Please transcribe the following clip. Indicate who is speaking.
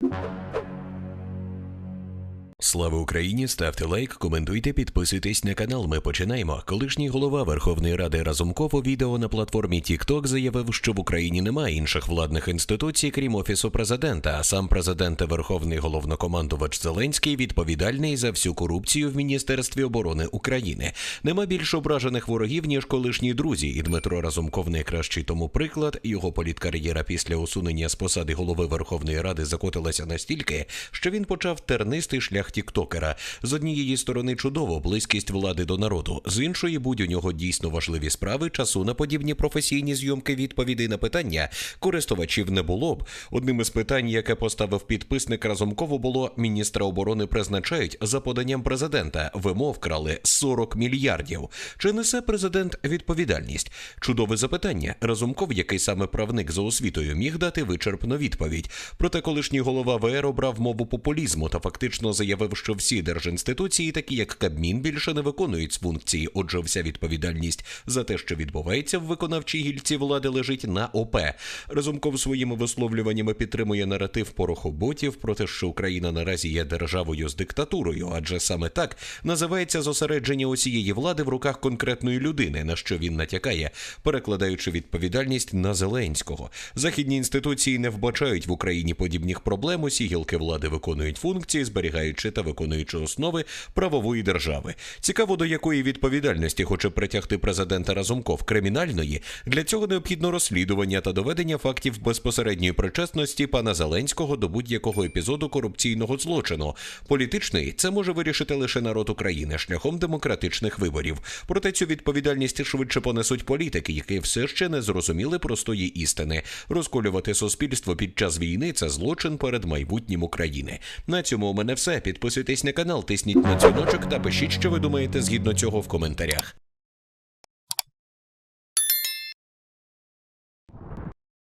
Speaker 1: you Слава Україні! Ставте лайк, коментуйте, підписуйтесь на канал. Ми починаємо. Колишній голова Верховної Ради Разумков у відео на платформі TikTok заявив, що в Україні немає інших владних інституцій, крім офісу президента. А сам президент та Верховний головнокомандувач Зеленський відповідальний за всю корупцію в Міністерстві оборони України. Нема більш ображених ворогів ніж колишні друзі. І Дмитро Разумков найкращий тому приклад. Його політкар'єра після усунення з посади голови Верховної Ради закотилася настільки, що він почав тернистий шлях тіктокера. З однієї сторони чудово близькість влади до народу, з іншої будь у нього дійсно важливі справи. Часу на подібні професійні зйомки відповідей на питання користувачів не було б. Одним із питань, яке поставив підписник Разумкову, було міністра оборони призначають за поданням президента. Вимов крали 40 мільярдів. Чи несе президент відповідальність? Чудове запитання. Разумков, який саме правник за освітою, міг дати вичерпну відповідь. Проте колишній голова ВР обрав мову популізму та фактично заявив, що всі держінституції, такі як Кабмін, більше не виконують функції. Отже, вся відповідальність за те, що відбувається в виконавчій гільці влади, лежить на ОП. Разумков своїми висловлюваннями підтримує наратив порохоботів про те, що Україна наразі є державою з диктатурою, адже саме так називається зосередження усієї влади в руках конкретної людини, на що він натякає, перекладаючи відповідальність на Зеленського. Західні інституції не вбачають в Україні подібних проблем. Усі гілки влади виконують функції, зберігаючи та виконуючи основи правової держави. Цікаво, до якої відповідальності хоче притягти президента Разумков кримінальної. Для цього необхідно розслідування та доведення фактів безпосередньої причесності пана Зеленського до будь-якого епізоду корупційного злочину. Політичний це може вирішити лише народ України шляхом демократичних виборів. Проте цю відповідальність швидше понесуть політики, які все ще не зрозуміли простої істини. Розколювати суспільство під час війни це злочин перед майбутнім України. На цьому у мене все. Підписуйтесь на канал, тисніть на дзвіночок та пишіть, що ви думаєте згідно цього в коментарях.